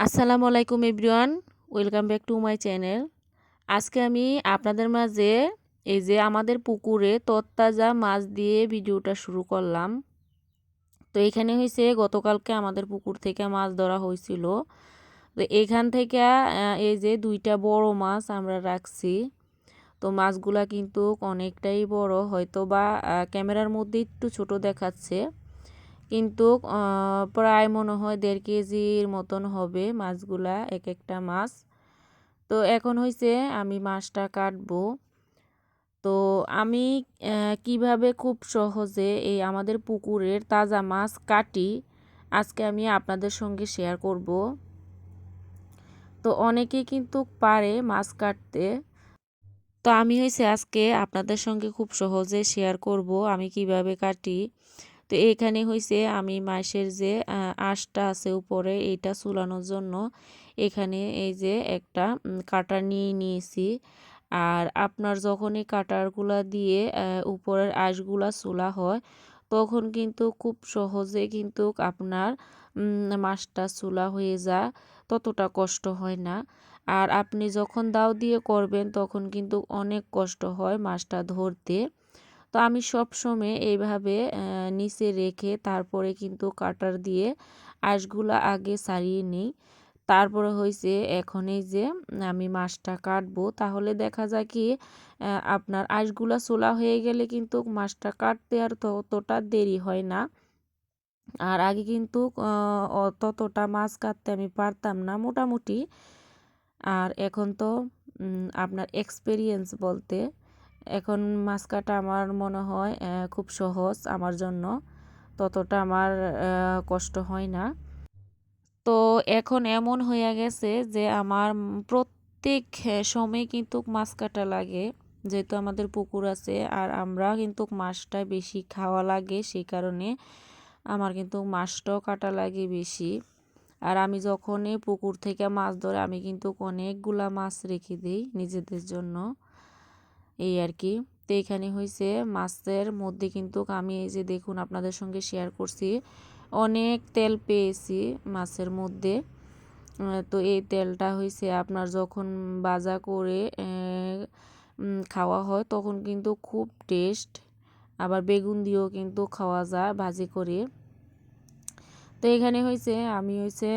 আসসালামু আলাইকুম everyone, welcome back to my channel. আজকে আমি আপনাদের মাঝে এই যে আমাদের পুকুরে তত্তাজা মাছ দিয়ে ভিডিওটা শুরু করলাম। তো এখানে হয়েছে, গতকালকে আমাদের পুকুর থেকে মাছ ধরা হয়েছিল। তো এখান থেকে এই যে দুইটা বড় মাছ আমরা রাখছি। তো মাছগুলা কিন্তু অনেকটাই বড় হয়তো বা ক্যামেরার মধ্যে একটু ছোট দেখাচ্ছে। কিন্তু প্রায় মনে হয় দেড় কেজির মতন হবে মাছগুলা, এক একটা মাছ। তো এখন হয়েছে আমি মাছটা কাটবো। তো আমি কীভাবে খুব সহজে এই আমাদের পুকুরের তাজা মাছ কাটি, আজকে আমি আপনাদের সঙ্গে শেয়ার করব। তো অনেকে কিন্তু পারে মাছ কাটতে। তো আমি হয়েছে আজকে আপনাদের সঙ্গে খুব সহজে শেয়ার করব আমি কীভাবে কাটি। তো এখানে হয়েছে আমি মাসের যে আঁশটা আছে উপরে এইটা চুলানোর জন্য এখানে এই যে একটা কাটা নিয়ে নিয়েছি। আর আপনার যখন এই কাটারগুলা দিয়ে উপরের আঁশগুলা চুলা হয়, তখন কিন্তু খুব সহজে কিন্তু আপনার মাছটা চুলা হয়ে যায় ততটা কষ্ট হয় না। আর আপনি যখন দাও দিয়ে করবেন, তখন কিন্তু অনেক কষ্ট হয় মাছটা ধরতে। তো আমি সব সময় এইভাবে নিচে রেখে তারপরে কিন্তু কাটার দিয়ে আঁশগুলা আগে সারিয়ে নিই। তারপরে হয়েছে এখন এই যে আমি মাছটা কাটবো। তাহলে দেখা যায় কি আপনার আঁশগুলা চোলা হয়ে গেলে কিন্তু মাছটা কাটতে আর ততটা দেরি হয় না। আর আগে কিন্তু ততটা মাছ কাটতে আমি পারতাম না মোটামুটি। আর এখন তো আপনার এক্সপিরিয়েন্স বলতে এখন মাছ কাটা আমার মনে হয় খুব সহজ আমার জন্য। ততটা আমার কষ্ট হয় না। তো এখন এমন হয়ে গেছে যে আমার প্রত্যেক সময় কিন্তু মাছ কাটা লাগে। যেহেতু আমাদের পুকুর আছে আর আমরা কিন্তু মাছটা বেশি খাওয়া লাগে, সেই কারণে আমার কিন্তু মাছটাও কাটা লাগে বেশি। আর আমি যখনই পুকুর থেকে মাছ ধরে, আমি কিন্তু অনেকগুলা মাছ রেখে দিই নিজেদের জন্য। এই আর কি। তো এখানে হয়েছে মাছের মধ্যে কিন্তু আমি এই যে দেখুন আপনাদের সঙ্গে শেয়ার করছি, অনেক তেল পেয়েছি মাছের মধ্যে। তো এই তেলটা হয়েছে আপনার যখন বাজা করে খাওয়া হয় তখন কিন্তু খুব টেস্ট আবার বেগুন দিয়েও কিন্তু খাওয়া যায় ভাজি করে। তো এখানে হয়েছে আমি হয়েছে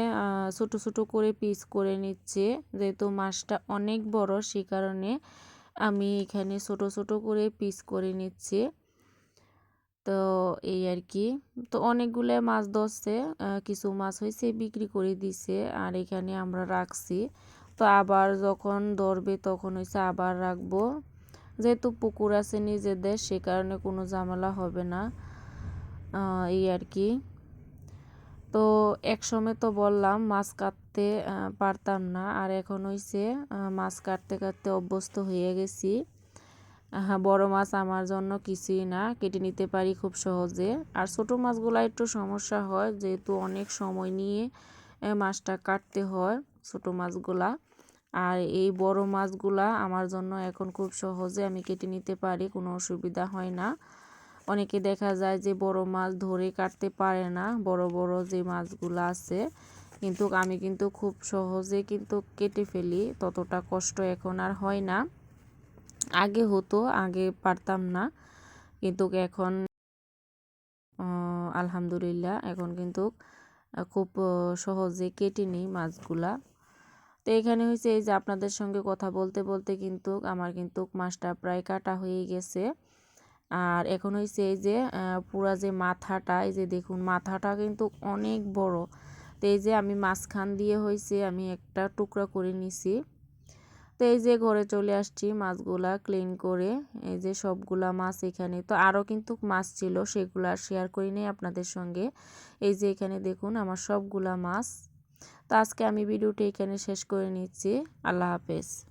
ছোট ছোট করে পিস করে নিচ্ছে, যেহেতু মাছটা অনেক বড় সেই কারণে আমি এখানে ছোট ছোট করে পিস করে নিচ্ছি। তো এই আর কি। তো অনেকগুলো মাছ ধরছে কিছু মাছ হয়েছে বিক্রি করে দিছে, আর এখানে আমরা রাখছি। তো আবার যখন ধরবে তখন হয়েছে আবার রাখব। যেহেতু পুকুর আছে নিজেদের, সে কারণে কোনো ঝামেলা হবে না। এই আর কি। তো এক সময় তো বললাম মাছ কাটতে পারতাম না। আর এখন হইছে মাছ কাটতে কাটতে অভ্যস্ত হয়ে গেছি। হ্যাঁ বড় মাছ আমার জন্য কিছুই না, কেটে নিতে পারি খুব সহজে। আর ছোট মাছগুলো একটু সমস্যা হয়, যেহেতু অনেক সময় নিয়ে মাছটা কাটতে হয় ছোট মাছগুলা। আর এই বড় মাছগুলা আমার জন্য এখন খুব সহজে আমি কেটে নিতে পারি, কোনো অসুবিধা হয় না। অনেকে দেখা যায় যে বড় মাছ ধরে কাটতে পারে না, বড় বড় যে মাছগুলো আছে। কিন্তু আমি কিন্তু খুব সহজে কিন্তু কেটে ফেলি, ততটা কষ্ট এখন আর হয় না। আগে হতো, আগে পারতাম না। কিন্তু এখন আলহামদুলিল্লাহ এখন কিন্তু খুব সহজে কেটে নিই মাছগুলা। তো এখানে হয়েছে এই যে আপনাদের সঙ্গে কথা বলতে বলতে কিন্তু আমার কিন্তু মাছটা প্রায় কাটা হয়ে গেছে। আর এখন হয়েছে এই যে পুরা যে মাথাটা, এই যে দেখুন, মাথাটা কিন্তু অনেক বড়। তো এই যে আমি মাঝখান দিয়ে হয়েছে আমি একটা টুকরা করে নিছি। তো এই যে ঘরে চলে আসছি, মাছগুলা ক্লিন করে, এই যে সবগুলা মাছ এখানে। তো আরও কিন্তু মাছ ছিল, সেগুলা শেয়ার করি নেই আপনাদের সঙ্গে। এই যে এখানে দেখুন, আমার সবগুলা মাছ। তো আজকে আমি ভিডিওটি এখানে শেষ করে নিচ্ছি। আল্লাহ হাফেজ।